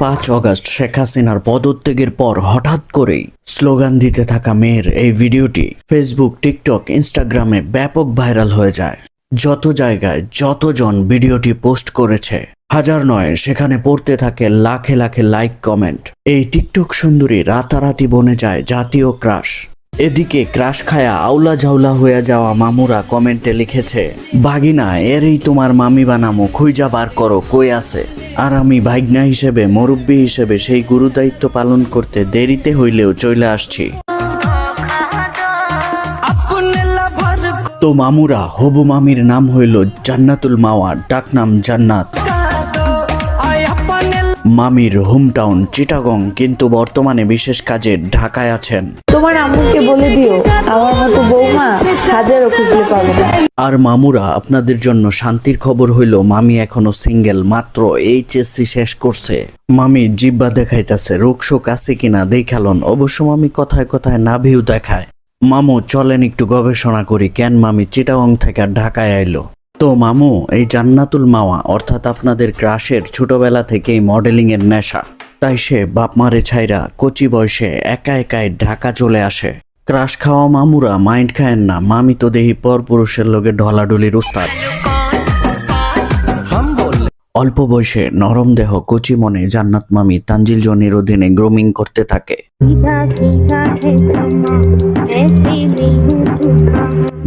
পাঁচ অগস্ট শেখ হাসিনার পদত্যাগের পর হঠাৎ করেই স্লোগান দিতে থাকা মেয়ের এই ভিডিওটি ফেসবুক টিকটক ইনস্টাগ্রামে ব্যাপক ভাইরাল হয়ে যায়। যত জায়গায় যতজন ভিডিওটি পোস্ট করেছে, হাজার নয়, সেখানে পড়তে থাকে লাখে লাখে লাইক কমেন্ট। এই টিকটক সুন্দরী রাতারাতি বনে যায় জাতীয় ক্রাশ। এদিকে ক্রাশ খায়া আউলা ঝাউলা হয়ে যাওয়া মামুরা কমেন্টে লিখেছে, বাগিনা, এরই তোমার মামি বানামো খুঁজা বার করো, কই আছে? আর আমি ভাইগনা হিসেবে, মুরব্বী হিসেবে সেই গুরুদায়িত্ব পালন করতে দেরিতে হইলেও চলে আসছি। তো মামুরা, হবু মামির নাম হইল জান্নাতুল মাওয়া, ডাকনাম জান্নাত। মামির হোমটাউন চিটাগং কিন্তু বর্তমানে বিশেষ কাজে ঢাকায় আছেন। তোমার আম্মুকে বলে দিও আমার মতো বৌমা হাজারও খুঁজলে পাবে না। আর মামুরা আপনাদের জন্য শান্তির খবর হইল মামি এখনও সিঙ্গেল মাত্র এইচএসসি শেষ করছে। মামি জিব্বা দেখাইতাছে রোগ শোক আছে কিনা দেখালন অবশ্য মামি কথায় কথায় নাভিও দেখায়। মামু চলেন একটু গবেষণা করি কেন মামি চিটাগং থেকে ঢাকায় আইলো? তো মামু, এই জান্নাতুল মাওয়া, অর্থাৎ আপনাদের ক্রাশের ছোটবেলা থেকেই মডেলিং এর নেশা। তাই সে বাপ মারে ছাইরা কচি বয়সে একা একাই ঢাকা চলে আসে। ক্রাশ খাওয়া মামুরা মাইন্ড খায়েন না, মামি তো দেহি পর পুরুষের লোকে ঢলাডলির উস্তাদ অল্প বয়সে নরম দেহ কচি মনে জান্নাত মামি তানজিল জনির অধীনে গ্রোমিং করতে থাকে।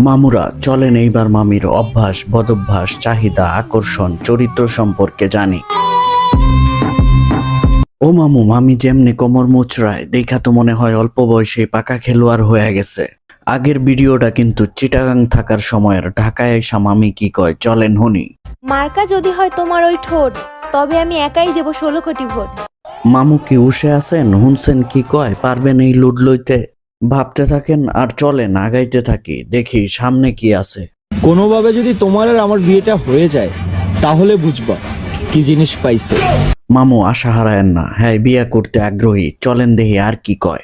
মামুরা চলেন এইবার মামির অভ্যাস বদভ্যাস চাহিদা আকর্ষণ চরিত্র সম্পর্কে জানি। ও মামু মামি যেমনি কোমর মুচড়ায় দেখা তো মনে হয় অল্প বয়সে পাকা খেলোয়াড় হয়ে গেছে। আগের ভিডিওটা কিন্তু চিটাগাং থাকার সময়ের ঢাকায় এসা মামি কি কয় চলেন হুনি মার্কা যদি হয় তোমার ওই ঠোঁট তবে আমি একাই দেব ষোলো কোটি ভোট। মামু কি উসে আছেন হুনছেন কি কয় পারবেন এই লুড লইতে ভাবতে থাকেন আর চলেন আগাইতে থাকি দেখি সামনে কি আছে। কোনোভাবে যদি তোমার আর আমার বিয়েটা হয়ে যায় তাহলে বুঝবা কি জিনিস পাইছে। মামু আশা হারায়েন না। হ্যাঁ বিয়া করতে আগ্রহী। চলেন দেখি আর কি কয়।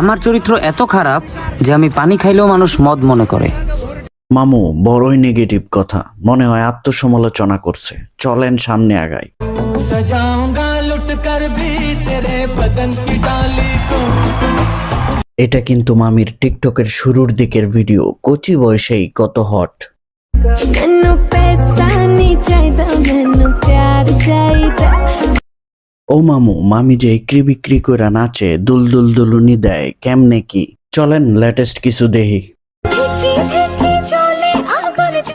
আমার চরিত্র এত খারাপ যে আমি পানি খাইলেও মানুষ মদ মনে করে। মামু বড়ই নেগেটিভ কথা। মনে হয় আত্মসমালোচনা করছে। চলেন সামনে আগাই। लुट कर भी तेरे बदन की डाली को। এটা কিন্তু মামির টিকটকের শুরুর দিকের ভিডিও। কচি বয়সেই কত হট। ও মামু মামি যে ইক্রি বিক্রি করে নাচে দুল দুল দুলুনি দেয় কেমনে কি? চলেন লেটেস্ট কিছু দেহি